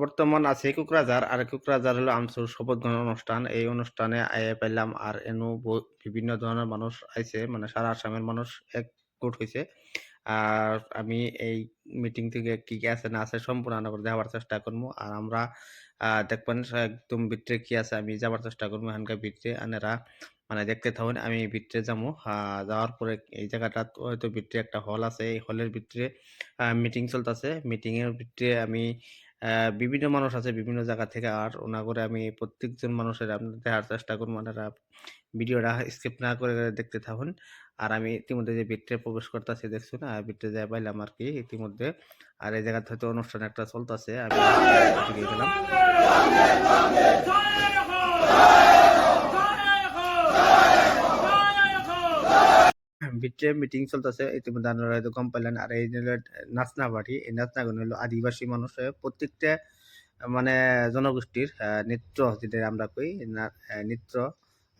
বর্তমান আছে কুকরাঝার, আর কুকরাঝার হলো আমসুর শপথ গ্রহণ অনুষ্ঠান। এই অনুষ্ঠানে আইয়া পাইলাম আর এনু বিভিন্ন ধরনের মানুষ আইছে মানে সারা আসামের মানুষ একজোট হয়েছে আর আমি এই মিটিং থেকে কি কি আছে না আছে সম্পূর্ণ আনাবার দেখাবার চেষ্টা করব। আর আমরা দেখবেন একদম ভিতরে কি আছে আমি যাবার চেষ্টা করব এখানকার ভিতরে। আনেরা মানে দেখতে থাকুন, আমি ভিতরে যাব। যাওয়ার পরে এই জায়গাটা হয়তো ভিতরে একটা হল আছে। এই হলের ভিতরে মিটিং চলতেছে। মিটিংয়ের ভিতরে আমি বিভিন্ন মানুষ আছে বিভিন্ন জায়গা থেকে। আর ওনা করে আমি প্রত্যেকজন মানুষের আপনার দেখার চেষ্টা করব। আপনারা ভিডিওটা স্কিপ না করে দেখতে থাকুন। আর আমি ইতিমধ্যে যে বৃত্তে প্রবেশ করতেছি দেখছ না বৃত্তে যাই পাইলাম আর কি ইতিমধ্যে। আর এই জায়গাতে হয়তো অনুষ্ঠান একটা চলতেছে। আমি গেলাম ভিতরে মিটিং চলতেছে, ইতিমধ্যে আপনারা হয়তো কম পাইলেন আর এই নাচনা বাড়ি এই নাচনা গুলো হলো আদিবাসী মানুষ প্রত্যেকটা মানে জনগোষ্ঠীর নৃত্য যেটা আমরা কই নৃত্য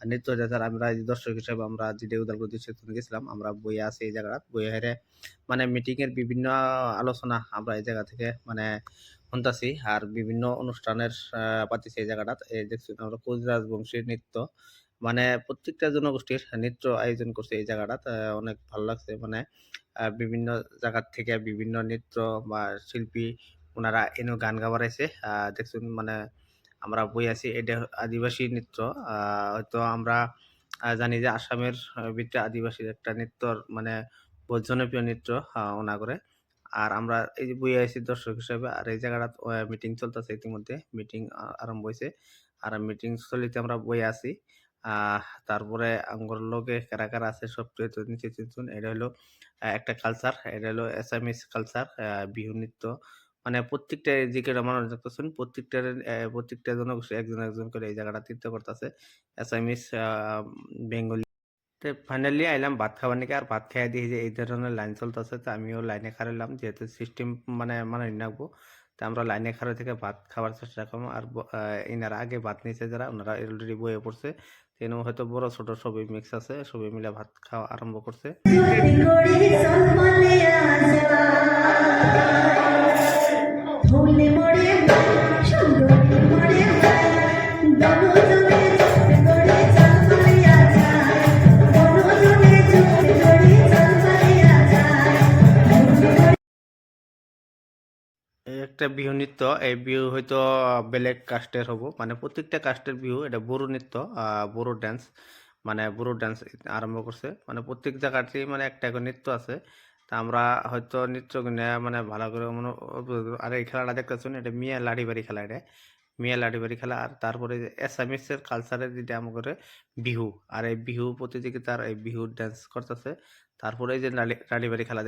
নৃত্য যেটা আমরা দর্শক হিসেবে আমরা যেটা উদালগুড়ি সেখানে গেছিলাম, আমরা বই আছি এই জায়গাটা বইয়ে হেরে মানে মিটিংয়ের বিভিন্ন আলোচনা আমরা এই জায়গা থেকে মানে শুনতাছি আর বিভিন্ন অনুষ্ঠানের পাতিছি এই জায়গাটা এই দেখছি, আমরা কোচরাজ বংশীর নৃত্য মানে প্রত্যেকটা জনগোষ্ঠীর নৃত্য আয়োজন করছে এই জায়গাটা। অনেক ভালো লাগছে মানে বিভিন্ন জায়গার থেকে বিভিন্ন নৃত্য বা শিল্পী ওনারা এনে গান গাবার আইছে আহ, দেখছেন মানে আমরা বই আছি এটা আদিবাসী নৃত্য। হয়তো আমরা জানি যে আসামের ভিতরে আদিবাসীর একটা নৃত্যর মানে বহুত জনপ্রিয় নৃত্য ওনা করে আর আমরা এই যে বই আছি দর্শক হিসেবে আর এই জায়গাটা মিটিং চলতেছে ইতিমধ্যে। মিটিং আরম্ভ হয়েছে আর মিটিং স্থলিতে আমরা বই আছি। তারপরে আঙ্গর লোকে কারা কারা আছে সব নিচে চিনছুন এটা হলো একটা কালচার এটা হলো এসামিস কালচার বিহু নৃত্য। মানে প্রত্যেকটা কেটে মানুষ দেখতেছেন প্রত্যেকটা প্রত্যেকটা জনগোষ্ঠী একজন একজন করে এই জায়গাটা তীর্থ করতেছে। এসামিস বেঙ্গলি তো ফাইনালি আইলাম, ভাত খাবার নাকি আর ভাত খাইয়া দিয়ে যে এই ধরনের লাইন চলতেছে তো আমিও লাইনে খারাইলাম যেহেতু সিস্টেম মানে মানে রাখব তো আমরা লাইনে খাড়া থেকে ভাত খাওয়ার চেষ্টা করব আর ইনারা আগে ভাত নিয়েছে যারা, ওনারা অলরেডি বয়ে পড়ছে। তেন হয়তো বড় ছোট সবই মিক্স আছে, সবই মিলে ভাত খাওয়া আরম্ভ করছে। একটা বিহু নৃত্য, এই বিহু হয়তো বেলেগ কাস্টের হব। মানে প্রত্যেকটা কাস্টের বিহু, এটা বড়ো নৃত্য বড়ো ড্যান্স মানে বড়ো ড্যান্স আরম্ভ করছে। মানে প্রত্যেক জায়গাতেই মানে একটা করে নৃত্য আছে। তা আমরা হয়তো নৃত্য মানে ভালো করে মনে আর এই খেলাটা দেখতেছেন, এটা মিয়া লাঠি বাড়ি খেলা এটা। মিয়া লাঠি বাড়ি খেলা, আর তারপরে এসামিসের কালচারের যেটা আমাদের বিহু। আর এই বিহু প্রতিযোগিতার এই বিহু ড্যান্স করতেছে। তারপরে এই যে লাঠি বাড়ি খেলা